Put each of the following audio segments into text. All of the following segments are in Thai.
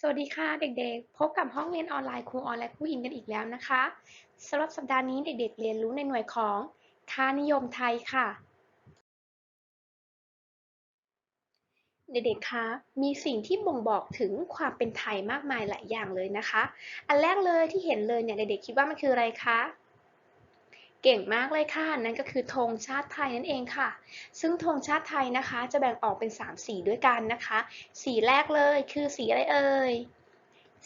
สวัสดีค่ะเด็กๆ พบกับห้องเรียนออนไลน์ครูออนและครูอินกันอีกแล้วนะคะสำหรับสัปดาห์นี้เด็กๆ เรียนรู้ในหน่วยของค่านิยมไทยค่ะ เด็กๆคะมีสิ่งที่บ่งบอกถึงความเป็นไทยมากมายหลายอย่างเลยนะคะ อันแรกเลยที่เห็นเลยเนี่ยเด็กๆคิดว่ามันคืออะไรคะ เก่งมากเลยค่ะ นั่นก็คือธงชาติไทยนั่นเองค่ะ ซึ่งธงชาติไทยนะคะจะแบ่งออกเป็น 3 สีด้วยกันนะคะ สีแรกเลยคือสีอะไรเอ่ย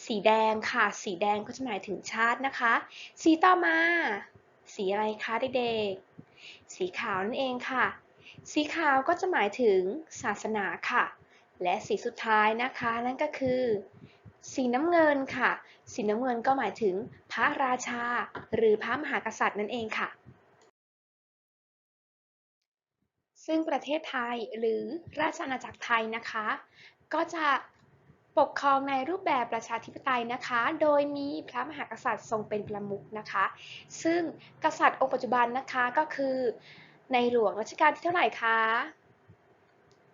สีแดงค่ะ สีแดงก็จะหมายถึงชาตินะคะ สีต่อมา สีอะไรคะเด็กๆ สีขาวนั่นเองค่ะ สีขาวก็จะหมายถึงศาสนาค่ะ และสีสุดท้ายนะคะ นั่นก็คือ สีน้ำเงินค่ะ สีน้ำเงินก็หมายถึงพระราชา หรือพระมหากษัตริย์นั่นเองค่ะ ซึ่งประเทศไทยหรือราชอาณาจักรไทยนะคะ ก็จะปกครองในรูปแบบประชาธิปไตยนะคะ โดยมีพระมหากษัตริย์ทรงเป็นประมุขนะคะ ซึ่งกษัตริย์องค์ปัจจุบันนะคะก็คือในหลวงรัชกาลที่เท่าไหร่คะ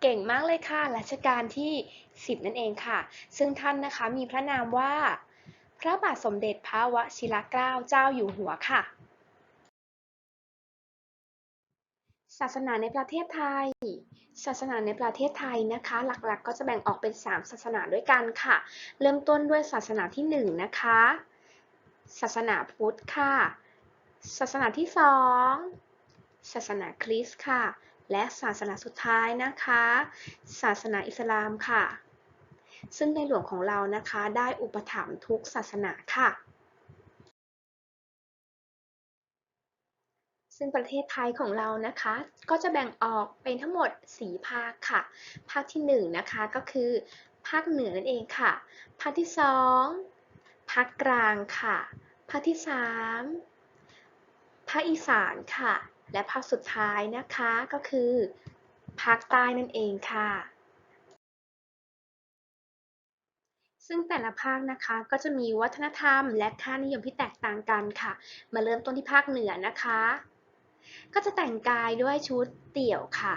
เก่งมากเลยค่ะ รัชกาลที่ 10 นั่นเองค่ะ ซึ่งท่านนะคะมีพระนามว่า พระบาทสมเด็จพระวชิรเกล้าเจ้าอยู่หัวค่ะ ศาสนาในประเทศไทย ศาสนาในประเทศไทยนะคะ หลักๆก็จะแบ่งออกเป็น 3 ศาสนาด้วยกันค่ะ เริ่มต้นด้วยศาสนาที่ 1 นะคะ ศาสนาพุทธค่ะ ศาสนาที่ 2 ศาสนาคริสต์ค่ะ และศาสนาสุดท้ายนะคะ ศาสนาอิสลามค่ะ ซึ่งในหลวงของเรานะคะได้อุปถัมภ์ทุกศาสนาค่ะ ซึ่งประเทศไทยของเรานะคะ ก็จะแบ่งออกเป็นทั้งหมด 4 ภาคค่ะ ภาคที่1นะคะก็คือภาคเหนือนั่นเองค่ะ ภาคที่ 2 ภาคกลางค่ะ ภาคที่ 3 ภาคอีสานค่ะ และภาคสุดท้ายนะคะก็คือภาคใต้นั่นเองค่ะ ซึ่งแต่ละภาคนะคะก็จะมีวัฒนธรรม และค่านิยมที่แตกต่างกันค่ะ มาเริ่มต้นที่ภาคเหนือนะคะ ก็จะแต่งกายด้วยชุดเตี่ยวค่ะ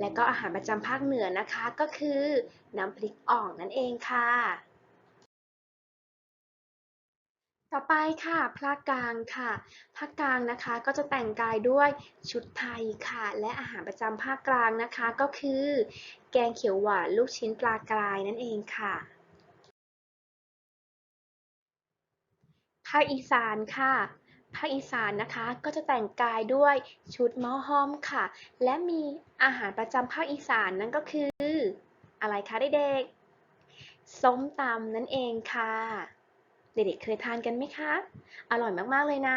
และก็อาหารประจำภาคเหนือนะคะก็คือน้ำพริกอ่องนั่นเองค่ะ ต่อไปค่ะภาคกลางค่ะภาคกลางนะคะก็จะแต่งกายด้วยชุดไทยค่ะ และอาหารประจำภาคกลางนะคะก็คือ แกงเขียวหวานลูกชิ้นปลากรายนั่นเองค่ะภาคอีสานค่ะภาคอีสานนะคะก็จะแต่งกายด้วยชุดหม้อห้อมค่ะ และมีอาหารประจำภาคอีสานนั่นก็คือ อะไรคะเด็กๆส้มตำนั่นเองค่ะ เด็กๆเคยทานกันไหมคะ อร่อยมากๆเลยนะ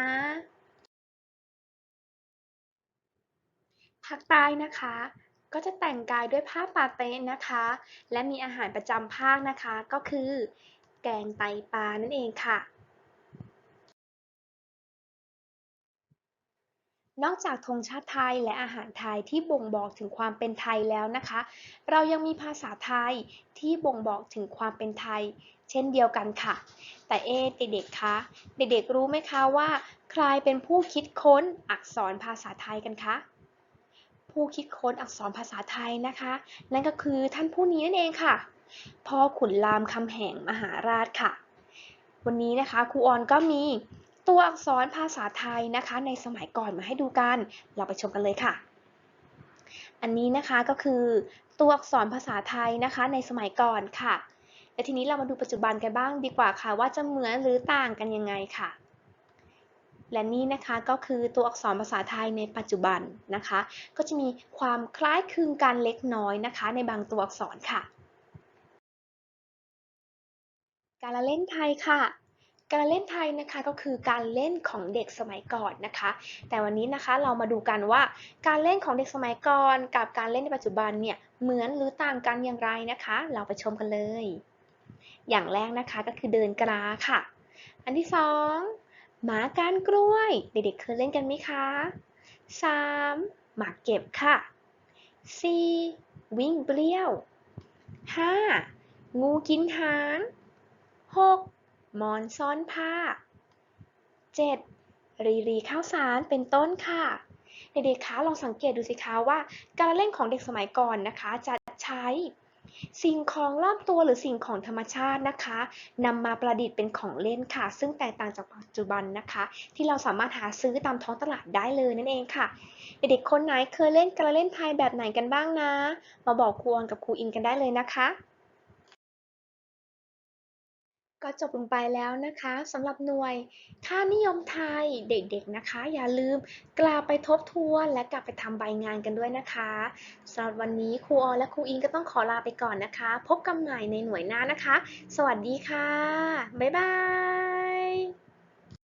ภาคใต้นะคะ ก็จะแต่งกายด้วยผ้าปาเต้นะคะ และมีอาหารประจำภาคนะคะ ก็คือ แกงไตปลานั่นเองค่ะ นอกจากธงชาติไทยและอาหารไทยที่บ่งบอกถึงความเป็นไทยแล้วนะคะ เรายังมีภาษาไทยที่บ่งบอกถึงความเป็นไทย เช่นเดียวกันค่ะ แต่เอ๊ะเด็กๆคะ เด็กๆรู้ไหมคะว่า ใครเป็นผู้คิดค้นอักษรภาษาไทยกันคะ ผู้คิดค้นอักษรภาษาไทยนะคะ นั่นก็คือท่านผู้นี้นั่นเองค่ะ พ่อขุนรามคำแหงมหาราชค่ะ วันนี้นะคะครูออนก็มี ตัวอักษรภาษาไทยนะคะ ในสมัยก่อนมาให้ดูกัน เราไปชมกันเลยค่ะ อันนี้นะคะก็คือตัวอักษรภาษาไทยนะคะในสมัยก่อนค่ะและทีนี้เรามาดูปัจจุบันกันบ้างดีกว่าค่ะว่าจะเหมือนหรือต่างกันยังไงค่ะ และนี่นะคะก็คือตัวอักษรภาษาไทยในปัจจุบันนะคะ ก็จะมีความคล้ายคลึงกันเล็กน้อยนะคะ ในบางตัวอักษรค่ะ การละเล่นไทยค่ะ การเล่นไทยนะคะก็คือการเล่นของเด็กสมัยก่อนนะคะ แต่วันนี้นะคะเรามาดูกันว่าการเล่นของเด็กสมัยก่อน กับการเล่นในปัจจุบันเนี่ยเหมือนหรือต่างกันอย่างไรนะคะ เราไปชมกันเลย อย่างแรกนะคะก็คือเดินกราค่ะ อันที่สองหมาการกล้วย เด็กๆเคยเล่นกันไหมคะ 3. หมากเก็บค่ะ 4. วิ่งเปรี้ยว 5. งูกินหาง 6. ห มอนซ่อนผ้า 7. รีรีข้าวสารเป็นต้นค่ะ เด็กๆคะลองสังเกตดูสิคะว่า การเล่นของเด็กสมัยก่อนนะคะ จะใช้ สิ่งของรอบตัวหรือสิ่งของธรรมชาตินะคะนำมาประดิษฐ์เป็นของเล่นค่ะ ซึ่งแตกต่างจากปัจจุบันนะคะ ที่เราสามารถหาซื้อตามท้องตลาดได้เลยนั่นเองค่ะ เด็กๆคนไหนเคยเล่นการเล่นไทยแบบไหนกันบ้างนะ มาบอกครูออนกับครูอินกันได้เลยนะคะ ก็จบลงไปแล้วนะคะสำหรับหน่วยค่านิยมไทยเด็กๆนะคะ อย่าลืมกลับไปทบทวนและกลับไปทำใบงานกันด้วยนะคะสำหรับวันนี้ครูออและครูอิงก็ต้องขอลาไปก่อนนะคะ พบกันใหม่ในหน่วยหน้านะคะ สวัสดีค่ะ บ๊ายบาย